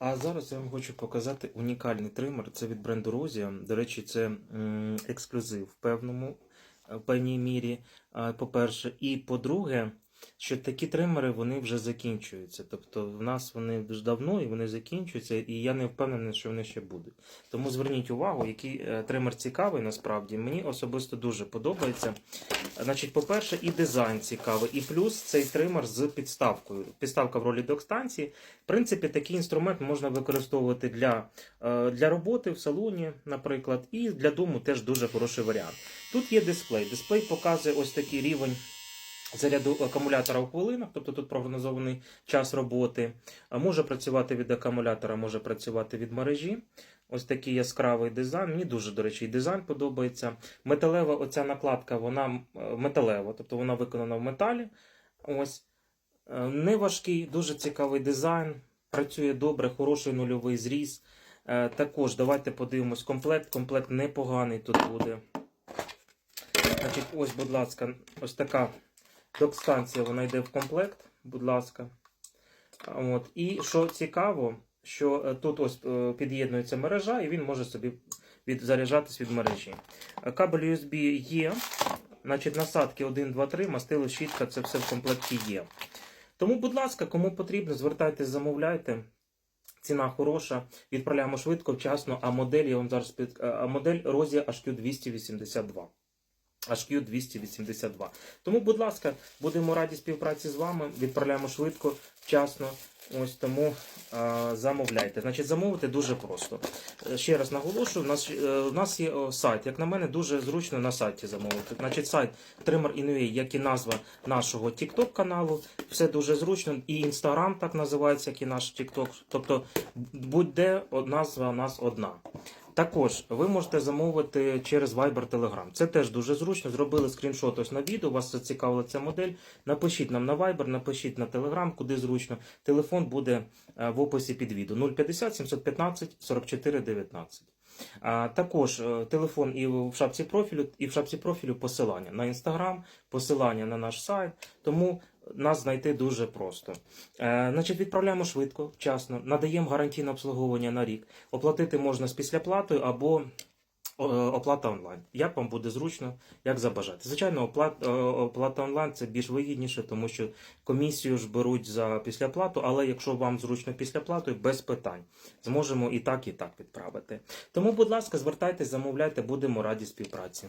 А зараз я вам хочу показати унікальний тример. Це від бренду Розія. До речі, це ексклюзив в певному е, в певній мірі. По-перше, і по-друге, що такі тримери вони вже закінчуються. Тобто в нас вони вже давно і вони закінчуються, і я не впевнений, що вони ще будуть. Тому зверніть увагу, який е, тример цікавий насправді. Мені особисто дуже подобається. Значить, по-перше, і дизайн цікавий, і плюс цей тример з підставкою. Підставка в ролі док-станції. В принципі, такий інструмент можна використовувати для, е, для роботи в салоні, наприклад, і для дому теж дуже хороший варіант. Тут є дисплей. Дисплей показує ось такий рівень. Заряду акумулятора в хвилинах, тобто тут прогнозований час роботи. Може працювати від акумулятора, може працювати від мережі. Ось такий яскравий дизайн. Мені дуже, до речі, і дизайн подобається. Металева оця накладка, вона металева, тобто вона виконана в металі. Ось. Е, Неважкий, дуже цікавий дизайн. Працює добре, хороший нульовий зріз. Е, Також давайте подивимось комплект. Комплект непоганий тут буде. Значить, ось, будь ласка, ось така Док-станція вона йде в комплект, будь ласка. От. І що цікаво, що е, тут ось е, під'єднується мережа, і він може собі від, заряджатись від мережі. Е, кабель USB є. Значить, насадки 1, 2, 3, мастило, щітка, це все в комплекті є. Тому, будь ласка, кому потрібно, звертайтесь, замовляйте. Ціна хороша. Відправляємо швидко, вчасно, а модель я вам зараз під... а модель Розі HQ282. HQ282. Тому, будь ласка, будемо раді співпраці з вами. Відправляємо швидко, вчасно. Ось тому а, замовляйте. Значить, замовити дуже просто. Е, Ще раз наголошую, у нас, е, у нас є сайт. Як на мене, дуже зручно на сайті замовити. Значить, сайт Trimmer.ua, як і назва нашого TikTok каналу. Все дуже зручно. І Instagram так називається, як і наш TikTok. Тобто, будь-де назва у нас одна. Також ви можете замовити через Viber Telegram. Це теж дуже зручно. Зробили скріншот ось на відео. Вас зацікавила ця модель. Напишіть нам на Viber, напишіть на Telegram, куди зручно. Телефон буде е, в описі під відео 050 715 44 19. А, також е, телефон і в шапці профілю, і в шапці профілю посилання на інстаграм, посилання на наш сайт. Тому нас знайти дуже просто. Е, значить, відправляємо швидко, вчасно, надаємо гарантійне обслуговування на рік. Оплатити можна з післяплатою або оплата онлайн. Як вам буде зручно, як забажати. Звичайно, оплата, е, оплата онлайн це більш вигідніше, тому що комісію ж беруть за післяплату, але якщо вам зручно післяплатою, без питань. Зможемо і так, і так відправити. Тому, будь ласка, звертайтесь, замовляйте, будемо раді співпраці.